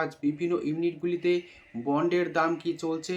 আজ বিভিন্ন ইউনিটগুলিতে বন্ডের দাম কি চলছে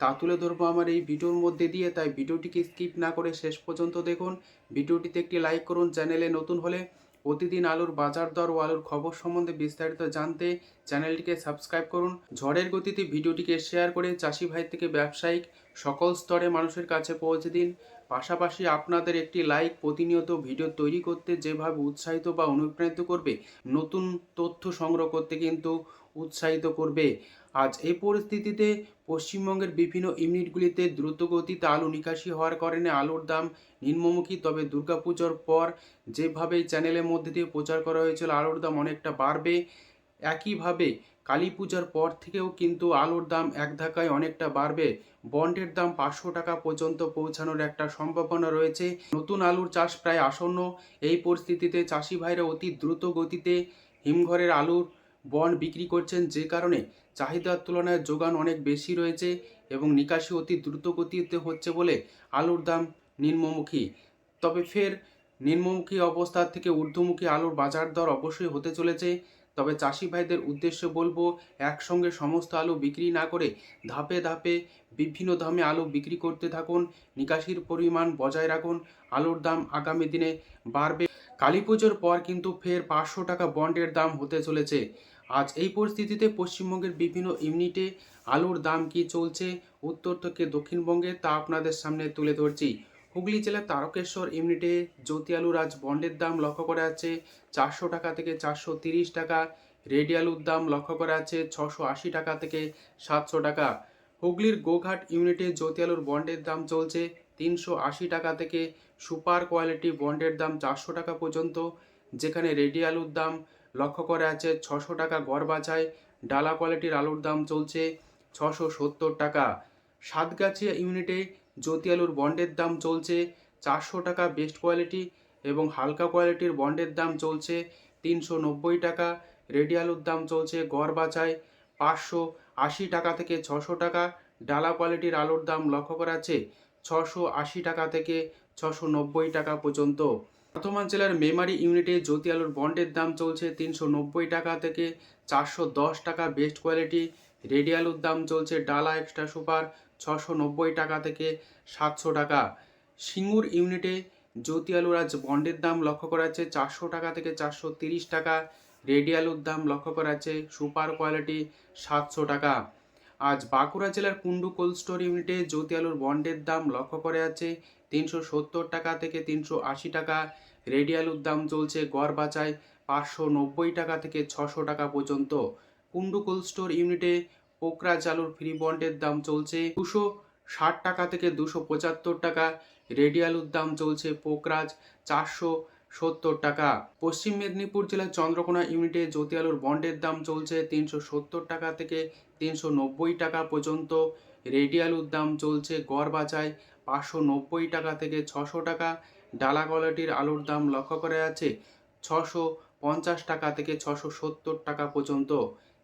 তা তুলে ধরবো আমার এই ভিডিওর মধ্যে দিয়ে। তাই ভিডিওটিকে স্কিপ না করে শেষ পর্যন্ত দেখুন। ভিডিওটিতে একটি লাইক করুন চ্যানেলে নতুন হলে প্রতিদিন আলুর বাজার দর ও আলুর খবর সম্বন্ধে বিস্তারিত জানতে চ্যানেলটিকে সাবস্ক্রাইব করুন। ঝড়ের গতিতে ভিডিওটিকে শেয়ার করে চাষি ভাই থেকে ব্যবসায়িক সকল স্তরে মানুষের কাছে পৌঁছে দিন। পাশাপাশি আপনাদের একটি লাইক প্রতিনিয়ত ভিডিও তৈরি করতে যেভাবে উৎসাহিত বা অনুপ্রাণিত করবে, নতুন তথ্য সংগ্রহ করতে কিন্তু উৎসাহিত করবে। আজ এই পরিস্থিতিতে পশ্চিমবঙ্গের বিভিন্ন ইউনিটগুলিতে দ্রুতগতিতে আলু নিকাশি হওয়ার কারণে আলুর দাম নিম্নমুখী, তবে দুর্গাপুজোর পর যেভাবে চ্যানেলের মধ্যে দিয়ে প্রচার করা হয়েছিল, আলুর দাম অনেকটা বাড়বে। একইভাবে কালী পূজার পর থেকেও কিন্তু আলুর দাম এক ধাক্কায় অনেকটা বাড়বে। বন্ডের দাম পাঁচশো টাকা পর্যন্ত পৌঁছানোর একটা সম্ভাবনা রয়েছে। নতুন আলুর চাষ প্রায় আসন্ন। এই পরিস্থিতিতে চাষি ভাইরা অতি দ্রুত গতিতে হিমঘরের আলুর বন্ড বিক্রি করছেন যে কারণে চাহিদার তুলনায় যোগান অনেক বেশি রয়েছে এবং নিকাশি অতি দ্রুত গতিতে হচ্ছে বলে আলুর দাম নিম্নমুখী। তবে ফের নিম্নমুখী অবস্থা থেকে ঊর্ধ্বমুখী আলুর বাজার দর অবশ্যই হতে চলেছে। তবে চাষি ভাইদের উদ্দেশ্যে বলব, একসঙ্গে সমস্ত আলু বিক্রি না করে ধাপে ধাপে বিভিন্ন দামে আলু বিক্রি করতে থাকুন। নিকাশির পরিমাণ বজায় রাখুন। আলুর দাম আগামী দিনে বাড়বে। কালী পুজোর পর কিন্তু ফের পাঁচশো টাকা বন্ডের দাম হতে চলেছে। আজ এই পরিস্থিতিতে পশ্চিমবঙ্গের বিভিন্ন ইউনিটে আলুর দাম কি চলছে? উত্তর থেকে দক্ষিণবঙ্গে তা আপনাদের সামনে তুলে ধরছি। হুগলি জেলার তারকেশ্বর ইউনিটে জ্যোতি আলুর আজ বন্ডের দাম লক্ষ্য করা যাচ্ছে চারশো টাকা থেকে চারশো তিরিশ টাকা। রেডি আলুর দাম লক্ষ্য করা যাচ্ছে ছশো আশি টাকা থেকে সাতশো টাকা। হুগলির গোঘাট ইউনিটে জ্যোতি আলুর বন্ডের দাম চলছে তিনশো আশি টাকা থেকে সুপার কোয়ালিটি বন্ডের দাম চারশো টাকা পর্যন্ত। যেখানে রেডি আলুর দাম লক্ষ্য করা আছে ছশো টাকা গড় বাছায়, ডালা কোয়ালিটির আলুর দাম চলছে ছশো সত্তর টাকা। সাতগাছিয়া ইউনিটে জ্যোতি আলুর বন্ডের দাম চলছে চারশো টাকা বেস্ট কোয়ালিটি এবং হালকা কোয়ালিটির বন্ডের দাম চলছে তিনশো নব্বই টাকা। রেডি আলুর দাম চলছে গড় বাছায় পাঁচশো আশি টাকা থেকে ছশো টাকা। ডালা কোয়ালিটির আলুর দাম লক্ষ্য করা আছে ছশো আশি টাকা থেকে ছশো নব্বই টাকা পর্যন্ত। বর্ধমান জেলার মেমারি ইউনিটে জ্যোতি আলুর বন্ডের দাম চলছে তিনশো নব্বই টাকা থেকে চারশো দশ টাকা বেস্ট কোয়ালিটি। রেডি আলুর দাম চলছে ডালা এক্সট্রা সুপার ছশো নব্বই টাকা থেকে সাতশো টাকা। সিঙ্গুর ইউনিটে জ্যোতি আলুর আজ বন্ডের দাম লক্ষ্য করা যাচ্ছে চারশো টাকা থেকে চারশো তিরিশ টাকা। রেডি আলুর দাম লক্ষ্য করা যাচ্ছে সুপার কোয়ালিটি সাতশো টাকা। আজ বাঁকুড়া জেলার কুন্ডু কোল্ড স্টোর ইউনিটে জ্যোতি আলুর বন্ডের দাম লক্ষ্য করা যাচ্ছে তিনশো সত্তর টাকা থেকে তিনশো আশি টাকা। রেডিয়ালুর দাম চলছে গড় বাঁচায় পাঁচশো নব্বই টাকা থেকে ছশো টাকা পর্যন্ত। কুন্ডু কোল্ড স্টোর ইউনিটে পোকরা চালুর ফ্রি বন্ডের দাম চলছে দুশো ষাট টাকা থেকে দুশো পঁচাত্তর টাকা। রেডিয়ালুর দাম চলছে পোকরাজ চারশো সত্তর টাকা। পশ্চিম মেদিনীপুর জেলার চন্দ্রকোনা ইউনিটে জ্যোতি আলুর বন্ডের দাম চলছে তিনশো সত্তর টাকা থেকে তিনশো নব্বই টাকা পর্যন্ত। রেডিয়ালুর দাম চলছে গড় বাজায় পাঁচশো নব্বই টাকা থেকে ছশো টাকা। ডালা কোয়ালিটির আলুর দাম লক্ষ্য করা যাচ্ছে ছশো পঞ্চাশ টাকা থেকে ছশো সত্তর টাকা পর্যন্ত।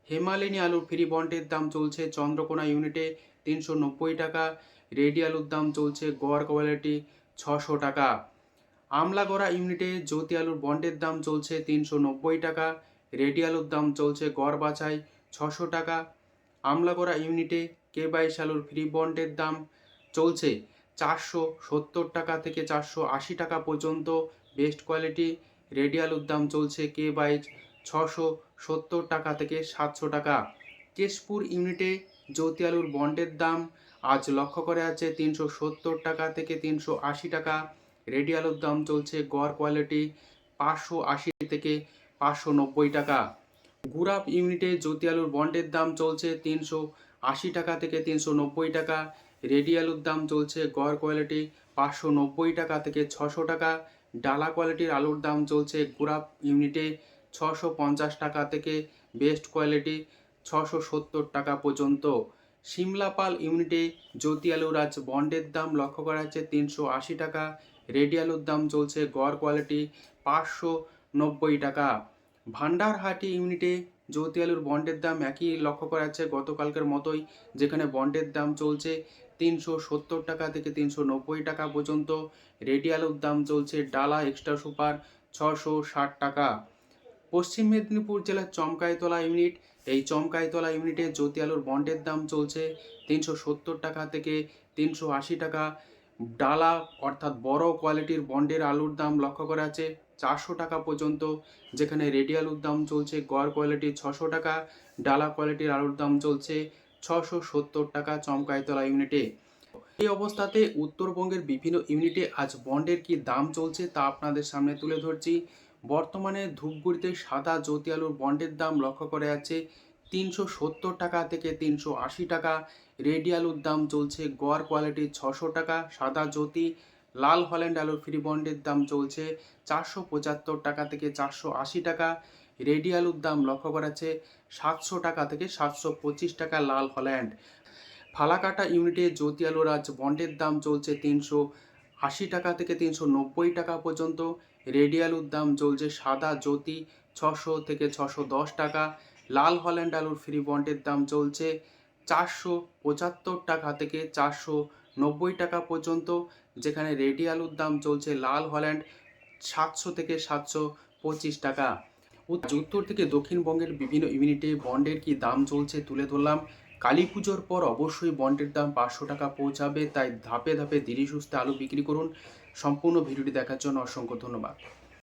হেমালিনী আলুর ফ্রি বন্ডের দাম চলছে চন্দ্রকোনা ইউনিটে তিনশো নব্বই টাকা। রেডি আলুর দাম চলছে গড় কোয়ালিটি ছশো টাকা। আমলাগড়া ইউনিটে জ্যোতি আলুর বন্ডের দাম চলছে তিনশো নব্বই টাকা। রেডি আলুর দাম চলছে গড় বাছাই ছশো টাকা। আমলাগড়া ইউনিটে কে বাইশ আলুর ফ্রি বন্ডের দাম চলছে চারশো সত্তর টাকা থেকে চারশো আশি টাকা পর্যন্ত বেস্ট কোয়ালিটি রেডি আলুর দাম চলছে কে বাইজ ছশো সত্তর টাকা থেকে সাতশো টাকা। কেশপুর ইউনিটে জ্যোতি আলুর বন্ডের দাম আজ লক্ষ্য করে আছে তিনশো সত্তর টাকা থেকে তিনশো আশি টাকা। রেডি আলুর দাম চলছে গড় কোয়ালিটি পাঁচশো আশি থেকে পাঁচশো নব্বই টাকা। গুরাপ ইউনিটে জ্যোতি আলুর বন্ডের দাম চলছে তিনশো আশি টাকা থেকে তিনশো নব্বই টাকা। রেডি আলুর দাম চলছে গড় কোয়ালিটি পাঁচশো নব্বই টাকা থেকে ছশো টাকা। ডালা কোয়ালিটির আলুর দাম চলছে গুরাপ ইউনিটে ছশো পঞ্চাশ টাকা থেকে বেস্ট কোয়ালিটি ছশো সত্তর টাকা পর্যন্ত। সিমলাপাল ইউনিটে জ্যোতি আলুর আজ বন্ডের দাম লক্ষ্য করা যাচ্ছে তিনশো আশি টাকা। রেডি আলুর দাম চলছে গড় কোয়ালিটি পাঁচশো নব্বই টাকা। ভান্ডারহাটি ইউনিটে জ্যোতি আলুর বন্ডের দাম একই লক্ষ্য করা যাচ্ছে গতকালকের মতোই, যেখানে বন্ডের দাম চলছে তিনশো সত্তর টাকা থেকে তিনশো নব্বই টাকা পর্যন্ত। রেডি আলুর দাম চলছে ডালা এক্সট্রা সুপার ছশো ষাট টাকা। পশ্চিম মেদিনীপুর জেলার চমকাইতলা ইউনিট, এই চমকাইতলা ইউনিটে জ্যোতি আলুর বন্ডের দাম চলছে তিনশো সত্তর টাকা থেকে তিনশো আশি টাকা। ডালা, অর্থাৎ বড় কোয়ালিটির বন্ডের আলুর দাম লক্ষ্য করা আছে চারশো টাকা পর্যন্ত, যেখানে রেডি আলুর দাম চলছে গড় কোয়ালিটির ছশো টাকা, ডালা কোয়ালিটির আলুর দাম চলছে ছশো সত্তর টাকা চমকাইতলা ইউনিটে। এই অবস্থাতে উত্তরবঙ্গের বিভিন্ন ইউনিটে আজ বন্ডের কি দাম চলছে তা আপনাদের সামনে তুলে ধরছি। বর্তমানে ধূপগুড়িতে সাদা জ্যোতি আলুর বন্ডের দাম লক্ষ্য করা যাচ্ছে তিনশো সত্তর টাকা থেকে তিনশো আশি টাকা। রেডি আলুর দাম চলছে গড় কোয়ালিটির ছশো টাকা, সাদা জ্যোতি, লাল হল্যান্ড আলুর ফ্রি বন্ডের দাম চলছে চারশো পঁচাত্তর টাকা থেকে চারশো আশি টাকা। রেডি আলুর দাম লক্ষ্য করা যাচ্ছে সাতশো টাকা থেকে সাতশো পঁচিশ টাকা লাল হল্যান্ড। ফালাকাটা ইউনিটে জ্যোতি আলুর আজ বন্ডের দাম চলছে তিনশো আশি টাকা থেকে তিনশো নব্বই টাকা পর্যন্ত। রেডি আলুর দাম চলছে সাদা জ্যোতি ছশো থেকে ছশো দশ টাকা। লাল হল্যান্ড আলুর ফ্রি বন্ডের দাম চলছে চারশো পঁচাত্তর টাকা থেকে চারশো নব্বই টাকা পর্যন্ত। যেখানে রেডি আলুর দাম চলছে লাল হল্যান্ড সাতশো থেকে সাতশো পঁচিশ টাকা। উত্তর থেকে দক্ষিণবঙ্গের বিভিন্ন ইউনিটে বন্ডের কি দাম চলছে তুলে ধরলাম। কালী পুজোর পর অবশ্যই বন্ডের দাম পাঁচশো টাকা পৌঁছাবে, তাই ধাপে ধাপে ধীরে সুস্থে আলু বিক্রি করুন। সম্পূর্ণ ভিডিওটি দেখার জন্য অসংখ্য ধন্যবাদ।